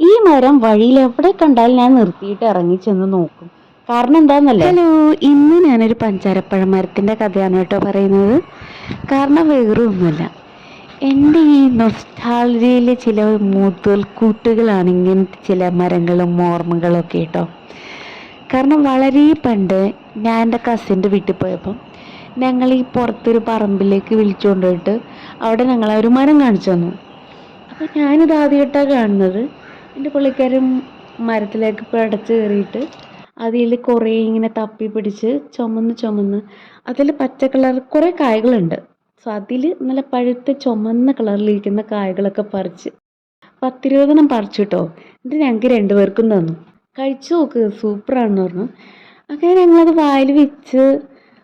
ഈ മരം വഴിയിൽ എവിടെ കണ്ടാലും ഞാൻ നിർത്തിയിട്ട് ഇറങ്ങി ചെന്ന് നോക്കും. കാരണം എന്താന്നല്ലേ? ഹലോ ഇന്ന് ഞാനൊരു പഞ്ചാരപ്പഴ മരത്തിന്റെ കഥയാണ് കേട്ടോ പറയുന്നത്. കാരണം വേറെ ഒന്നുമല്ല എന്റെ ഈ നൊസ്റ്റാളജിയിലെ ചില മുതൽക്കൂട്ടുകളാണ് ഇങ്ങനത്തെ ചില മരങ്ങളും ഓർമ്മകളും ഒക്കെ കേട്ടോ. കാരണം വളരെ പണ്ട് ഞാൻ എന്റെ കസിന്റെ വീട്ടിൽ പോയപ്പം ഞങ്ങൾ ഈ പുറത്തൊരു പറമ്പിലേക്ക് വിളിച്ചുകൊണ്ടിട്ട് അവിടെ ഞങ്ങളെ ഒരു മരം കാണിച്ചു തന്നു. അപ്പോൾ ഞാനിത് ആദ്യമായിട്ടാണ് കാണുന്നത്. എന്റെ പുള്ളിക്കാരൻ മരത്തിലേക്ക് പടച്ച് കയറിയിട്ട് അതിൽ കുറേ ഇങ്ങനെ തപ്പി പിടിച്ച് ചുമന്ന് ചുമന്ന് അതിൽ പച്ച കളർ കുറേ കായകളുണ്ട്. സോ അതിൽ നല്ല പഴുത്ത ചുമന്ന കളറിലിരിക്കുന്ന കായകളൊക്കെ പറിച്ച് പത്തിരുപതെണ്ണം പറിച്ചു കേട്ടോ എന്നിട്ട് ഞങ്ങൾക്ക് രണ്ടുപേർക്കും തന്നു. കഴിച്ചു നോക്ക് സൂപ്പറാണെന്ന് പറഞ്ഞു. അങ്ങനെ ഞങ്ങളത് വായിൽ വെച്ച്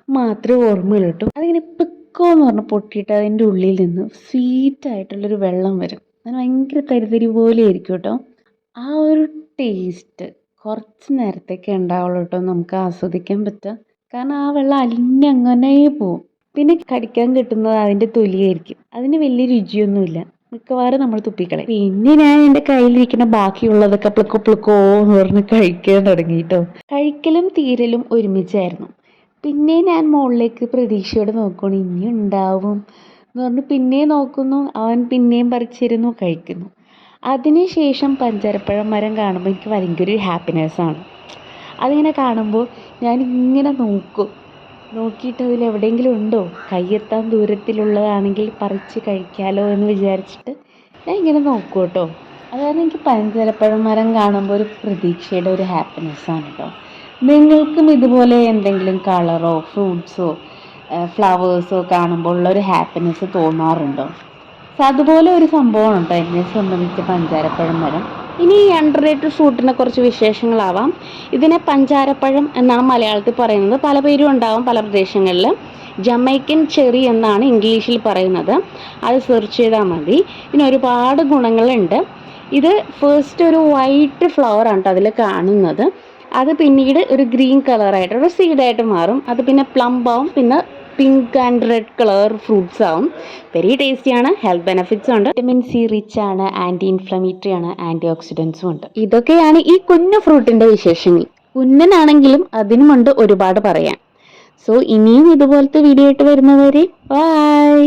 മാത്രമേ ഓർമ്മയുള്ളൂ കേട്ടോ അതിങ്ങനെ പിക്കോ എന്ന് പറഞ്ഞ് പൊട്ടിയിട്ട് അതിന്റെ ഉള്ളിൽ നിന്ന് സ്വീറ്റ് ആയിട്ടുള്ളൊരു വെള്ളം വരും. അത് ഭയങ്കര തരിതരി പോലെ ആയിരിക്കും കേട്ടോ ആ ഒരു ടേസ്റ്റ് കുറച്ച് നേരത്തേക്ക് ഉണ്ടാവുള്ളൂ കേട്ടോ നമുക്ക് ആസ്വദിക്കാൻ പറ്റുക. കാരണം ആ വെള്ളം അലിഞ്ഞങ്ങനെ പോവും. പിന്നെ കടിക്കാൻ കിട്ടുന്നത് അതിന്റെ തൊലിയായിരിക്കും. അതിന് വലിയ രുചിയൊന്നുമില്ല. മിക്കവാറും നമ്മൾ തുപ്പിക്കളയും. പിന്നെ ഞാൻ എന്റെ കയ്യിലിരിക്കുന്ന ബാക്കിയുള്ളതൊക്കെ പ്ലുക്കു പ്ലുക്കോ എന്ന് പറഞ്ഞ് കഴിക്കാൻ തുടങ്ങി കേട്ടോ കഴിക്കലും തീരലും ഒരുമിച്ചായിരുന്നു. പിന്നെ ഞാൻ മുകളിലേക്ക് പ്രതീക്ഷയോടെ നോക്കുകയാണ് ഇനി ഉണ്ടാവും എന്ന് പറഞ്ഞ് പിന്നെയും നോക്കുന്നു. അവൻ പിന്നെയും പറിച്ചിരുന്നു കഴിക്കുന്നു. അതിനുശേഷം പഞ്ചരപ്പഴം മരം കാണുമ്പോൾ എനിക്ക് ഭയങ്കര ഒരു ഹാപ്പിനെസ്സാണ് അതിങ്ങനെ കാണുമ്പോൾ ഞാൻ ഇങ്ങനെ നോക്കും. നോക്കിയിട്ട് അതിൽ എവിടെയെങ്കിലും ഉണ്ടോ? കയ്യെത്താൻ ദൂരത്തിലുള്ളതാണെങ്കിൽ പറിച്ച് കഴിക്കാലോ എന്ന് വിചാരിച്ചിട്ട് ഞാൻ ഇങ്ങനെ നോക്കും കേട്ടോ. അതാണ് എനിക്ക് പഞ്ചരപ്പഴം മരം കാണുമ്പോൾ ഒരു പ്രതീക്ഷയുടെ ഒരു ഹാപ്പിനെസ്സാണ് കേട്ടോ. നിങ്ങൾക്കും ഇതുപോലെ എന്തെങ്കിലും കളറോ ഫ്രൂട്ട്സോ ഫ്ലവേഴ്സോ കാണുമ്പോൾ ഉള്ള ഒരു ഹാപ്പിനെസ് തോന്നാറുണ്ടോ? സോ അതുപോലെ ഒരു സംഭവമാണ് കേട്ടോ എന്നെ സംബന്ധിച്ച് പഞ്ചാരപ്പഴം മരം ഇനി ഈ അണ്ടർ റേറ്റഡ് ഫ്രൂട്ടിനെ കുറച്ച് വിശേഷങ്ങളാവാം. ഇതിനെ പഞ്ചാരപ്പഴം എന്നാണ് മലയാളത്തിൽ പറയുന്നത്. പല പേരും ഉണ്ടാവും പല പ്രദേശങ്ങളിൽ. ജമൈക്കൻ ചെറി എന്നാണ് ഇംഗ്ലീഷിൽ പറയുന്നത്. അത് സെർച്ച് ചെയ്താൽ മതി. ഇതിന് ഒരുപാട് ഗുണങ്ങളുണ്ട്. ഇത് ഫസ്റ്റ് ഒരു വൈറ്റ് ഫ്ലവർ ആണ് കേട്ടോ അതിൽ കാണുന്നത്. അത് പിന്നീട് ഒരു ഗ്രീൻ കളറായിട്ട് ഒരു സീഡായിട്ട് മാറും. അത് പിന്നെ പ്ലംബാവും പിന്നെ pink and red colour fruits ആവും. വെരി ടേസ്റ്റിയാണ് ഹെൽത്ത് ബെനിഫിറ്റ്സ് ഉണ്ട്. വിറ്റമിൻ സി റിച്ച് ആണ്. ആന്റി ഇൻഫ്ലമേറ്ററി ആണ്. ആന്റി ഓക്സിഡൻസും ഉണ്ട്. ഇതൊക്കെയാണ് ഈ കുഞ്ഞു ഫ്രൂട്ടിന്റെ വിശേഷങ്ങൾ. കുഞ്ഞനാണെങ്കിലും അതിനുമുണ്ട് ഒരുപാട് പറയാൻ. സോ ഇനിയും ഇതുപോലത്തെ വീഡിയോ ആയിട്ട് വരുന്നവരെ ബൈ